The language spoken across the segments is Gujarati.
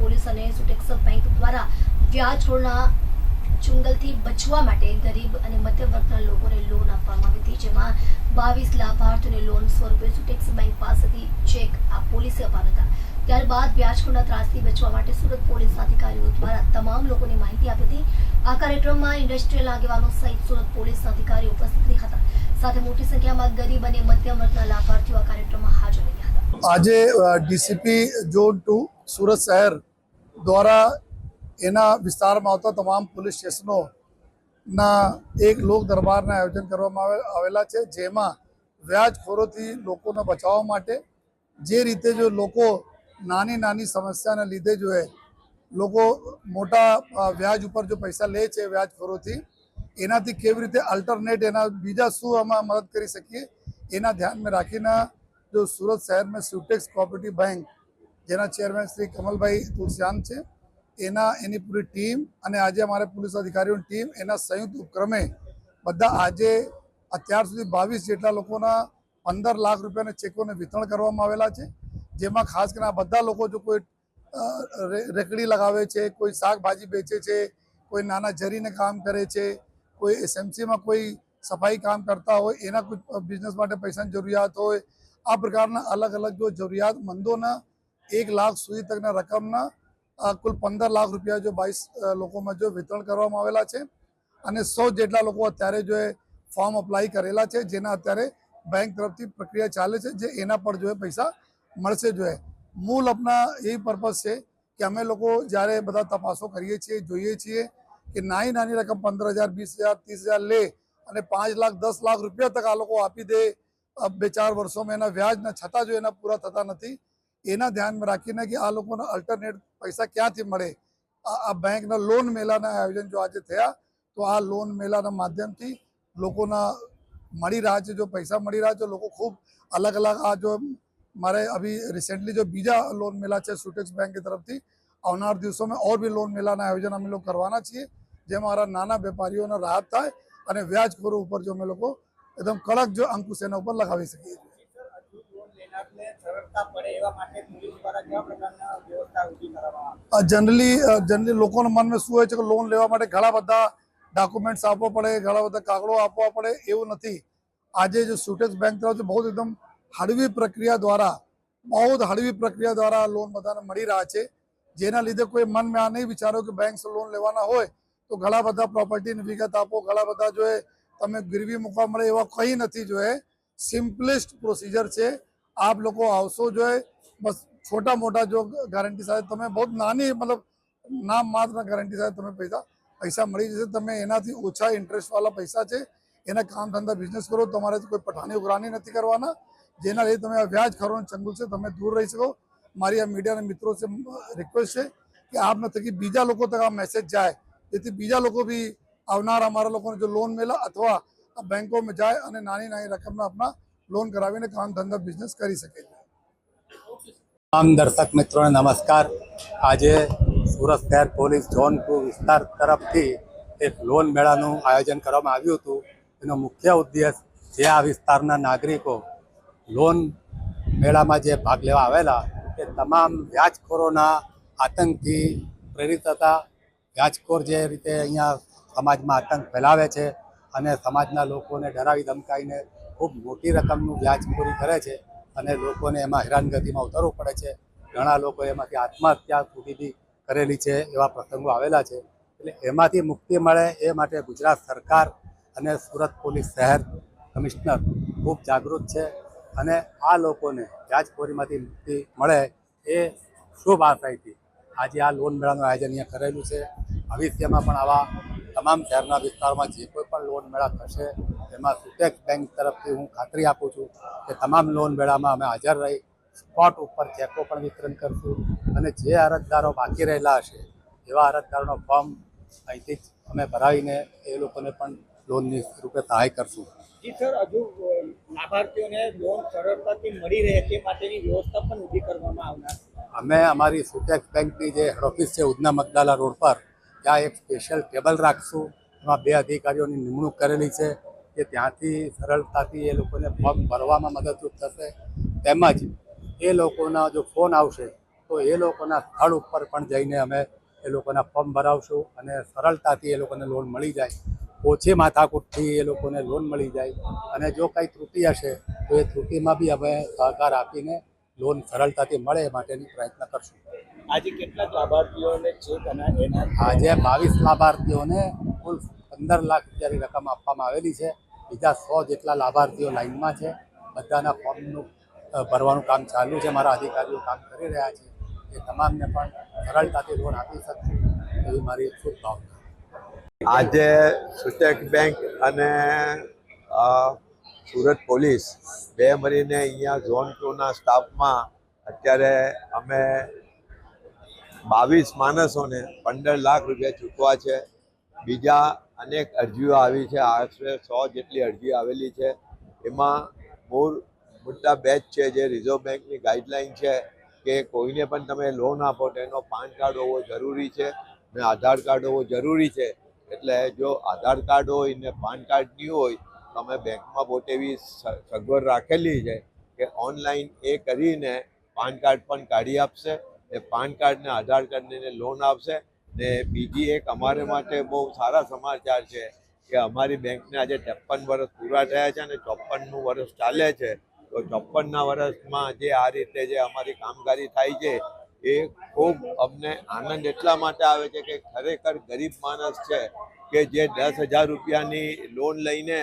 પોલીસ અને સુટેક્સ બેંક દ્વારા વ્યાજખોરના ચુંગલથી બચવા માટે ગરીબ અને મધ્યમ લોકોને લોન આપવામાં આવી હતી, જેમાં બાવીસ લાભાર્થીઓને લોન સ્વરૂપે સુટેક્સ બેંક પાસેથી ચેક આ પોલીસે અપાવ્યા હતા. ત્યારબાદ વ્યાજખોરના ત્રાસથી બચવા માટે સુરત પોલીસ અધિકારીઓ દ્વારા તમામ લોકોને માહિતી આપી હતી. આ કાર્યક્રમમાં ઇન્ડસ્ટ્રીયલ આગેવાનો સહિત સુરત પોલીસ અધિકારીઓ ઉપસ્થિત હતા. સાથે મોટી સંખ્યામાં ગરીબ અને મધ્યમ વર્ગના લાભાર્થીઓ આ કાર્યક્રમમાં હાજર રહ્યા હતા. આજે ડીસીપી ઝોન ટુ સુરત શહેર દ્વારા એના વિસ્તારમાં આવતા તમામ પોલીસ સ્ટેશનોના એક લોક દરબારના આયોજન કરવામાં આવેલા છે, જેમાં વ્યાજખોરોથી લોકોને બચાવવા માટે જે રીતે જો લોકો નાની નાની સમસ્યાને લીધે જો લોકો મોટા વ્યાજ ઉપર જો પૈસા લે છે વ્યાજખોરોથી, એનાથી કેવી રીતે અલ્ટરનેટ એના બીજા શું આમાં મદદ કરી શકીએ, એના ધ્યાનમાં રાખીને જો સુરત શહેરમાં સ્યુટેક્સ કોઓપરેટિવ બેંક જેના ચેરમેન શ્રી કમલભાઈ તુલસિયાન છે. એના, એની પૂરી ટીમ અને આજે અમારે પોલીસ અધિકારીઓની ટીમ એના સંયુક્ત ઉપક્રમે બધા આજે અત્યાર સુધી બાવીસ જેટલા લોકોના પંદર લાખ રૂપિયાના ચેકોને વિતરણ કરવામાં આવેલા છે. જેમાં ખાસ કરીને બધા લોકો જો કોઈ રેકડી લગાવે છે, કોઈ શાકભાજી વેચે છે, કોઈ નાના જરીને કામ કરે છે, કોઈ એસએમસીમાં કોઈ સફાઈ કામ કરતા હોય, એના કોઈ બિઝનેસ માટે પૈસાની જરૂરિયાત હોય, આ પ્રકારના અલગ અલગ જો જરૂરિયાતમંદોના એક લાખ સુધી તકના રકમના કુલ પંદર લાખ રૂપિયા જો બાવીસ લોકોમાં જો વિતરણ કરવામાં આવેલા છે. અને સો જેટલા લોકો અત્યારે જો ફોર્મ અપ્લાય કરેલા છે, જેના અત્યારે બેંક તરફથી પ્રક્રિયા ચાલે છે, જે એના પર જો પૈસા મળશે જો મૂળ આપના એ પર્પઝ છે કે અમે લોકો જ્યારે બધા તપાસો કરીએ છીએ, જોઈએ છીએ કે નાની નાની રકમ પંદર હજાર, વીસ હજાર, ત્રીસ હજાર લે અને પાંચ લાખ, દસ લાખ રૂપિયા તક આ લોકો આપી દે. બે ચાર વર્ષોમાં એના વ્યાજના છતાં જો એના પૂરા થતા નથી એના ધ્યાનમાં રાખીને કે આ લોકોને અલ્ટરનેટ પૈસા ક્યાંથી મળે? આ બેંકના લોન મેળાના આયોજન જો આજે થયા, તો આ લોન મેળાના માધ્યમથી લોકોના મળી રહ્યા છે, જો પૈસા મળી રહ્યા છે, લોકો ખૂબ અલગ અલગ આ જો મારે અભી રિસેન્ટલી જો બીજા લોન મેળા છે સુટેક્સ બેંક તરફથી, આવનાર દિવસોમાં ઓર બી લોન મેળાના આયોજન અમે લોકો કરવાના છીએ જેમાં મારા નાના વેપારીઓને રાહત થાય અને વ્યાજખોરો ઉપર જો અમે લોકો એકદમ કડક જો અંકુશ એના ઉપર લગાવી શકીએ છીએ. જનરલી જનરલી લોકોના મનમાં શું હોય છે કે લોન લેવા માટે ઘણા બધા ડોક્યુમેન્ટ્સ આપવા પડે, ઘણા બધા કાગળો આપવા પડે એવું નથી. આજે જે સુટેક્સ બેંક તરફથી બહુ એકદમ હળવી પ્રક્રિયા દ્વારા, બહુ જ હળવી પ્રક્રિયા દ્વારા લોન બધાને મળી રહ્યા છે. જેના લીધે કોઈ મનમાં આ નહીં વિચારો કે બેંક લોન લેવાના હોય તો ઘણા બધા પ્રોપર્ટીની વિગત આપો, ઘણા બધા જો તમે ગીરવી મૂકવા મળે એવા કંઈ નથી, જો એ સિમ્પલેસ્ટ પ્રોસિજર છે. આપ લોકો આવશો જો બસ છોટા મોટા જો ગારંટી સાથે તમે બહુ નાની, મતલબ નામ માત્ર ગારંટી સાથે તમે પૈસા પૈસા મળી જશે. તમે એનાથી ઓછા ઇન્ટરેસ્ટવાળા પૈસા છે, એના કામ ધંધા બિઝનેસ કરો. તમારે કોઈ પઠાણી ઉઘરાણી નથી કરવાના. જેના લીધે તમે આ વ્યાજ ખરોનું ચંગુલ છે, તમે દૂર રહી શકો. મારી આ મીડિયાના મિત્રો છે રિક્વેસ્ટ છે કે આપને થકી બીજા લોકો તક આ મેસેજ જાય. જેથી બીજા લોકો બી આવનાર, અમારા લોકોને જો લોન મેળા અથવા બેંકોમાં જાય અને નાની નાની રકમના આપણા લોન કરાવીને કામ ધંધા બિઝનેસ કરી શકે છે. તમામ દર્શક મિત્રોને નમસ્કાર. આજે સુરત શહેર પોલીસ જોનપુર વિસ્તાર તરફથી એક લોન મેળાનું આયોજન કરવામાં આવ્યું હતું. એનો મુખ્ય ઉદ્દેશ જે આ વિસ્તારના નાગરિકો લોન મેળામાં જે ભાગ લેવા આવેલા તે તમામ વ્યાજખોરોના આતંકથી પ્રેરિત હતા. વ્યાજખોર જે રીતે અહીંયા સમાજમાં આતંક ફેલાવે છે અને સમાજના લોકોને ડરાવી ધમકાવીને ખૂબ મોટી રકમનું વ્યાજખોરી કરે છે અને લોકોને એમાં હેરાનગતિમાં ઉતરવું પડે છે. ઘણા લોકો એમાંથી આત્મહત્યા સુધી બી કરેલી છે એવા પ્રસંગો આવેલા છે. એટલે એમાંથી મુક્તિ મળે એ માટે ગુજરાત સરકાર અને સુરત પોલીસ શહેર કમિશનર ખૂબ જાગૃત છે અને આ લોકોને વ્યાજખોરીમાંથી મુક્તિ મળે એ શુભ આશયથી આજે આ લોન મેળાનું આયોજન અહીંયા કરેલું છે. ભવિષ્યમાં પણ આવા તમામ શહેરના વિસ્તારમાં જે કોઈ પણ લોન મેળા થશે એમાં સુટેક બેંક તરફથી હું ખાતરી આપું છું કે તમામ લોન મેળામાં અમે હાજર રહી સ્પોટ ઉપર ચેકો પણ વિતરણ કરશું અને જે અરજદારો બાકી રહેલા હશે એવા અરજદારોનો ફોર્મ અહીંથી જ અમે ભરાવીને એ લોકોને પણ લોનની રૂપે સહાય કરશું. જી સર હજુ લાભાર્થીઓને લોન સરળતાથી મળી રહે તે માટેની વ્યવસ્થા પણ ઊભી કરવામાં આવનાર અમે અમારી સુટેક્સ બેંકની જે હેડ ઓફિસ છે ઉધના મગદાલા રોડ પર ત્યાં એક સ્પેશિયલ ટેબલ રાખશું. એમાં બે અધિકારીઓની નિમણૂક કરેલી છે કે ત્યાંથી સરળતાથી એ લોકોને ફોર્મ ભરવામાં મદદરૂપ થશે. તેમજ એ લોકોના જો ફોન આવશે, તો એ લોકોના સ્થળ ઉપર પણ જઈને અમે એ લોકોના ફોર્મ ભરાવશું અને સરળતાથી એ લોકોને લોન મળી જાય. ઓછી માથાકૂટથી એ લોકોને લોન મળી જાય. અને જો કંઈ ત્રુટિ હશે, તો એ ત્રુટિમાં બી અમે સહકાર આપીને લોન સરળતાથી મળે એ માટેની પ્રયત્ન કરશું. આજે કેટલાક લાભાર્થીઓને ચેક અને એના આજે બાવીસ લાભાર્થીઓને કુલ પંદર લાખ રૂપિયાની રકમ આપવામાં આવેલી છે. બીજા સો જેટલા લાભાર્થીઓ લાઇનમાં છે. બધાના ફોર્મનું ભરવાનું કામ ચાલુ છે. મારા અધિકારીઓ કામ કરી રહ્યા છે. એ તમામને પણ સરળતાથી લોન આપી શકશે એવી મારી શુભકામના આજે સુટેક બેંક અને સુરત પોલીસ બે મળીને અહીંયા ઝોન ટુના સ્ટાફમાં અત્યારે અમે બાવીસ માણસોને પંદર લાખ રૂપિયા ચૂકવા છે. બીજા અનેક અરજીઓ આવી છે. આશરે સો જેટલી અરજી આવેલી છે. એમાં મૂળ મુદ્દા બેચ છે જે રિઝર્વ બેંકની ગાઈડલાઇન છે કે કોઈને પણ તમે લોન આપો તો એનો પાન કાર્ડ હોવો જરૂરી છે ને આધાર કાર્ડ હોવો જરૂરી છે. એટલે જો આધાર કાર્ડ હોય ને પાન કાર્ડ નહીં હોય તો અમે બેંકમાં પોતે એવી સગવડ રાખેલી છે કે ઓનલાઈન એ કરીને પાન કાર્ડ પણ કાઢી આપશે, એ પાન કાર્ડને આધાર કાર્ડને લોન આપશે ને બીજી એક અમારે માટે બહુ સારા સમાચાર છે કે અમારી બેંકને આજે ત્રેપન વર્ષ પૂરા થયા છે અને ચોપનનું વર્ષ ચાલે છે. તો ચોપનના વર્ષમાં જે આ રીતે જે અમારી કામગીરી થાય છે એ ખૂબ અમને આનંદ એટલા માટે આવે છે કે ખરેખર ગરીબ માણસ છે કે જે દસ હજાર રૂપિયાની લોન લઈને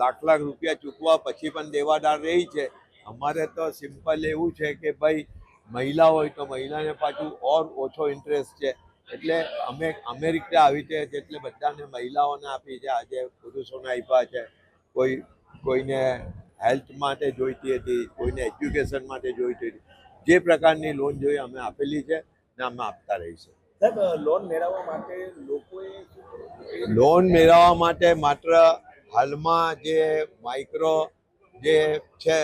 લાખ લાખ રૂપિયા ચૂકવા પછી પણ દેવાદાર રહી છે. અમારે તો સિમ્પલ એવું છે કે ભાઈ મહિલા હોય તો મહિલાને પાછું ઓર ઓછો ઇન્ટરેસ્ટ છે. એટલે અમે અમે રીતે આવી છે એટલે બધાને મહિલાઓને આપી છે આજે પુરુષોને આપ્યા છે. કોઈ કોઈને હેલ્થ માટે જોઈતી હતી કોઈને એજ્યુકેશન માટે જોઈતી હતી. જે પ્રકારની લોન જોઈએ અમે આપેલી છે ને અમે આપતા રહીશું સાહેબ લોન મેળવવા માટે લોકોએ લોન મેળવવા માટે માત્ર હાલમાં જે માઇક્રો જે છે,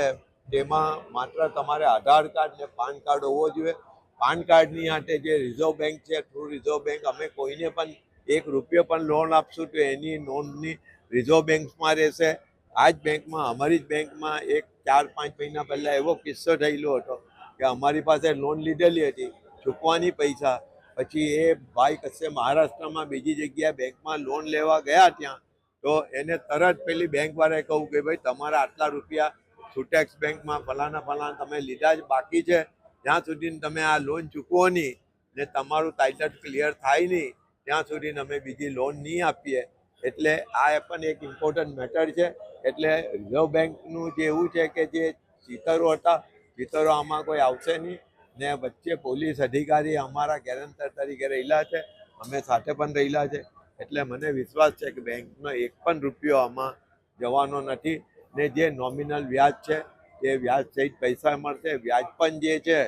તેમાં માત્ર તમારે આધાર કાર્ડ ને પાન કાર્ડ હોવો જોઈએ. પાન કાર્ડની હાથે જે રિઝર્વ બેંક છે થ્રુ રિઝર્વ બેંક, અમે કોઈને પણ એક રૂપિયો પણ લોન આપશું તો એની નોંધની રિઝર્વ બેંકમાં રહેશે. આ જ બેંકમાં, અમારી જ બેંકમાં એક ચાર પાંચ મહિના પહેલાં એવો કિસ્સો થયેલો હતો કે અમારી પાસે લોન લીધેલી હતી, ચૂકવાની પૈસા. પછી એ ભાઈ કશે મહારાષ્ટ્રમાં બીજી જગ્યાએ બેંકમાં લોન લેવા ગયા ત્યાં તો એને તરત પેલી બેંકવાળાએ કહું કે ભાઈ, તમારા આટલા રૂપિયા સુટેક્સ બેંકમાં ફલાના ફલાના તમે લીધા જ બાકી છે. જ્યાં સુધી તમે આ લોન ચૂકવો નહીં ને તમારું ટાઇટલ ક્લિયર થાય નહીં, ત્યાં સુધી અમે બીજી લોન નહીં આપીએ. એટલે આ પણ એક ઇમ્પોર્ટન્ટ મેટર છે. એટલે રિઝર્વ બેંકનું જે એવું છે કે જે ચિતરો હતા, ચિતરો આમાં કોઈ આવશે નહીં ને વચ્ચે પોલીસ અધિકારી અમારા ગેરંટર તરીકે રહેલા છે. અમે સાથે પણ રહેલા છે. એટલે મને વિશ્વાસ છે કે બેંકનો એક પણ રૂપિયો આમાં જવાનો નથી. ને જે નોમિનલ વ્યાજ છે તે વ્યાજ સહિત પૈસા મળશે. વ્યાજ પણ જે છે,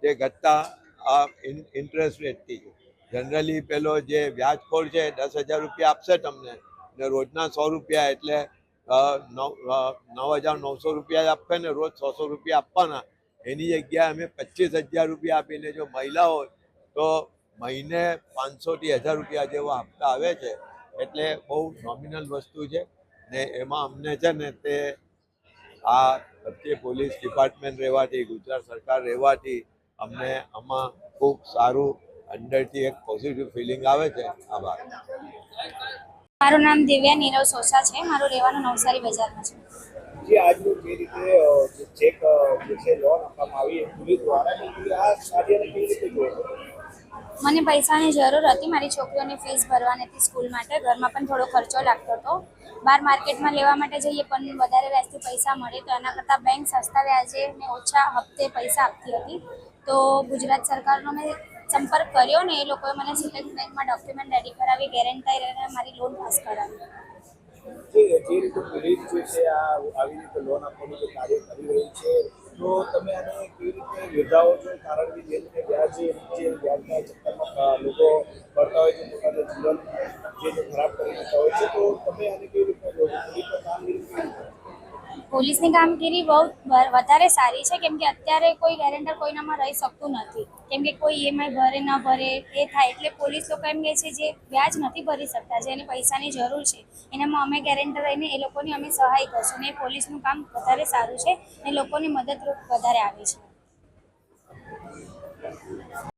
તે ઘટતા આ ઇન્ટરેસ્ટ રેટથી જનરલી પેલો જે વ્યાજખોર છે દસ હજાર રૂપિયા આપશે તમને. ને રોજના સો રૂપિયા એટલે નવ હજાર નવસો રૂપિયા આપશે ને રોજ સો સો રૂપિયા આપવાના. એની જગ્યાએ અમે પચીસ હજાર રૂપિયા આપીને જો મહિલા હોય, તો મહિને પાંચસોથી હજાર રૂપિયા જેવો આપતા આવે છે એટલે બહુ નોમિનલ વસ્તુ છે. ને એમાં અમને છે ને તે આ પ્રત્યે પોલીસ ડિપાર્ટમેન્ટ રહેવાથી ગુજરાત સરકાર રહેવાથી અમને આમાં ખૂબ સારું અંદરથી એક પોઝિટિવ ફિલિંગ આવે છે. આભાર. મારું નામ દિવ્યા નીરવ સોસા છે. મારું રહેવાનું નવસારી બજારમાં છે. જે આજનું જે રીતે ચેક જે છે લોન આપવામાં આવી પોલીસ દ્વારા આ કાર્યને કેવી રીતે જોયો મને પૈસાની જરૂર હતી. મારી છોકરીઓની ફીસ ભરવાની હતી સ્કૂલ માટે. ઘરમાં પણ થોડો ખર્ચો લાગતો હતો. બહાર માર્કેટમાં લેવા માટે જઈએ પણ વધારે વ્યાજથી પૈસા મળે તો એના કરતાં બેંક સસ્તા વ્યાજે ને ઓછા હપ્તે પૈસા આપતી હતી. તો ગુજરાત સરકારનો મેં સંપર્ક કર્યો ને એ લોકોએ મને સિલેક્ટ બેંકમાં ડોક્યુમેન્ટ રેડી કરાવી ગેરંટી અને મારી લોન પાસ કરાવી. જે રીતે પોલીસ જે છે, આ આવી રીતે લોન આપવાનું જે કાર્ય કરી રહી છે, તો તમે આને કેવી રીતે યોજાઓ છો? કારણ કે જે રીતે વ્યાજ જે વ્યાજના ચક્કરમાં લોકો પડતા હોય છે, પોતાનું જીવન જે ખરાબ કરી દેતા હોય છે, તો તમે આને કેવી રીતે કામગીરી કેવી રીતે પોલીસની કામગીરી બહુ વધારે સારી છે, કેમ કે અત્યારે કોઈ ગેરેન્ટર કોઈનામાં રહી શકતું નથી. કેમ કે કોઈ ઈએમઆઈ ભરે, ન ભરે, એ થાય. એટલે પોલીસ લોકો એમ કહે છે જે વ્યાજ નથી ભરી શકતા જેને પૈસાની જરૂર છે, એનામાં અમે ગેરેન્ટર રહીને એ લોકોની અમે સહાય કરશું. ને પોલીસનું કામ વધારે સારું છે ને લોકોની મદદરૂપ વધારે આવે છે.